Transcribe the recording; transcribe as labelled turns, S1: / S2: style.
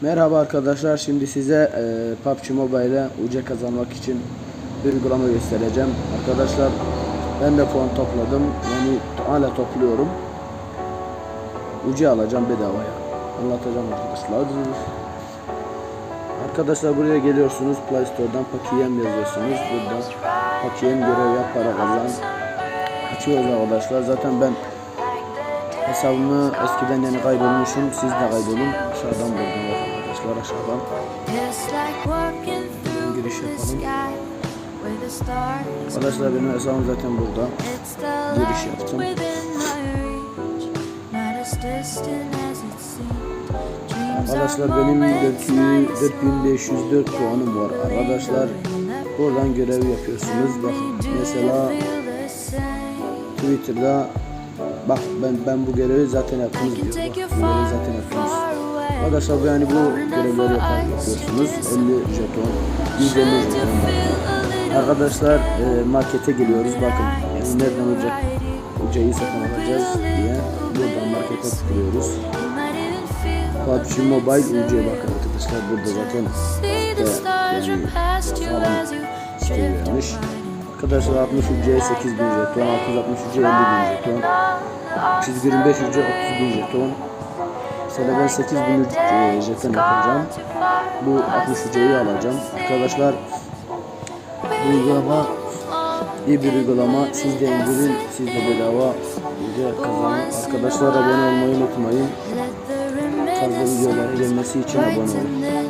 S1: Merhaba arkadaşlar şimdi size e, PUBG Mobile'e UC kazanmak için bir uygulama göstereceğim. Arkadaşlar ben de puan topladım yani hala topluyorum. UC alacağım bedavaya. Anlatacağım arkadaşlar. Arkadaşlar buraya geliyorsunuz Play Store'dan Pakiyem yazıyorsunuz. Burada Pakiyem görev yap para kazan. Açıyoruz arkadaşlar. Zaten ben hesabımı eskiden yani kaydolmuşum. Siz de kaydolun. Aşağıdan buldum arkadaşlar aşağıdan.
S2: Giriş yapalım.
S1: Arkadaşlar benim hesabım zaten burada.
S2: Giriş yaptım.
S1: Arkadaşlar benim 400 4504 puanım var arkadaşlar. Buradan görev yapıyorsunuz. Bakın mesela Twitter'da bak ben ben bu görevi zaten yaptınız diyor. Bak, bu görevi zaten yaptınız. Arkadaşlar bu yani bu görevleri yapar, yapıyorsunuz. 50 jeton, 150 jeton. Arkadaşlar e, markete geliyoruz. Bakın nereden olacak ucayı satın alacağız diye buradan markete tıklıyoruz. PUBG Mobile UC bakın arkadaşlar burada zaten işte, yani sağlam vermiş. Arkadaşlar 60 UC 8000 jeton, 660 UC 50 bin jeton, 325 UC 30 bin jeton. Mesela ben 8000 UC jeton yapacağım. Bu 60 UC'yi alacağım. Arkadaşlar bu uygulama iyi bir uygulama. Siz de indirin, siz de bedava UC kazanın. Arkadaşlar abone olmayı unutmayın. Fazla videolara gelmesi için abone olun.